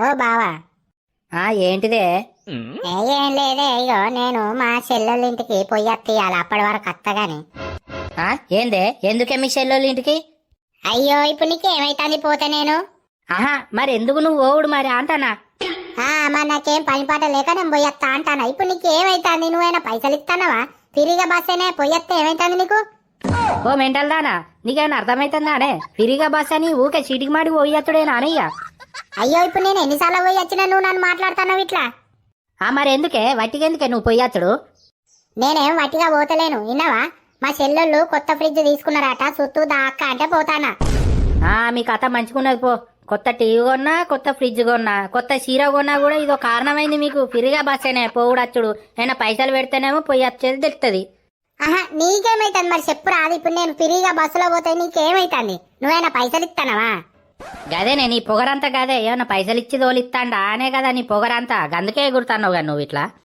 ఓ బావా. ఆ ఏంటిదే? ఏ, ఏం లేదే ఇగో నేను మా చెల్లెళ్ళ ఇంటికి పొయ్యి తీయాలి అప్పటి వరకు అత్తగాని. ఆ ఏందే? ఎందుకే మీ చెల్లెళ్ళ ఇంటికి? అయ్యో ఇప్పుడు నీకు ఏమైతుంది పోతే నేను? ఆహా మరి ఎందుకు నువ్వు ఓవుడు మరి అంటానా? ఆ మరి నాకేం పని పాట లేక నేను పొయ్యత్తా అంటానా? ఇప్పుడు నీకు ఏమైతుంది నువ్వైనా పైసలు ఇస్తానవా తిరిగి బస్సేనే పొయ్యత్తే ఏమైతుంది నీకు? ఓ మెంటల్ దానా? నీకేమైనా అర్థమైతుందానే? ఫిరిగా బస్ అని ఊకే చీటికి మాడి పోయత్తుడేనా అనయ్య? అయ్యో ఇప్పుడు నేను ఎన్నిసార్లు పోయి వచ్చినా నువ్వు నన్ను మాట్లాడుతున్నావు ఇట్లా? ఆ మరి ఎందుకే? వట్టికెందుకే నువ్వు పోయత్తుడు నేనేం వట్టిగా పోతలేను విన్నావా? మా చెల్లెళ్ళు కొత్త ఫ్రిడ్జ్ తీసుకున్నారట చుట్టూ దాక్క అంటే పోతానా? ఆ మీ కథ మంచుకున్నది పో. కొత్త టీవీ కొన్నా కొత్త ఫ్రిడ్జ్ కొన్నా కొత్త చీర కొన్నా కూడా ఇదో కారణమైంది మీకు. ఫిరిగా బస్సేనే పోవుడచ్చుడు అయినా పైసలు పెడితేనేమో పోయి వచ్చేది తెలుస్తుంది ఆహా నీకేమైతుంది మరి? చెప్పు రాదు ఇప్పుడు నేను ఫ్రీగా బస్సులో పోతే నీకేమైతుంది? నువ్వైనా పైసలు ఇస్తానవా గదేనే నీ పొగరంతా గదే. ఏమన్నా పైసలు ఇచ్చి తోలిస్తాండా అనే కదా నీ పొగరంతా. గందుకే ఎగురుతాన్నావు కదా నువ్వు ఇట్లా.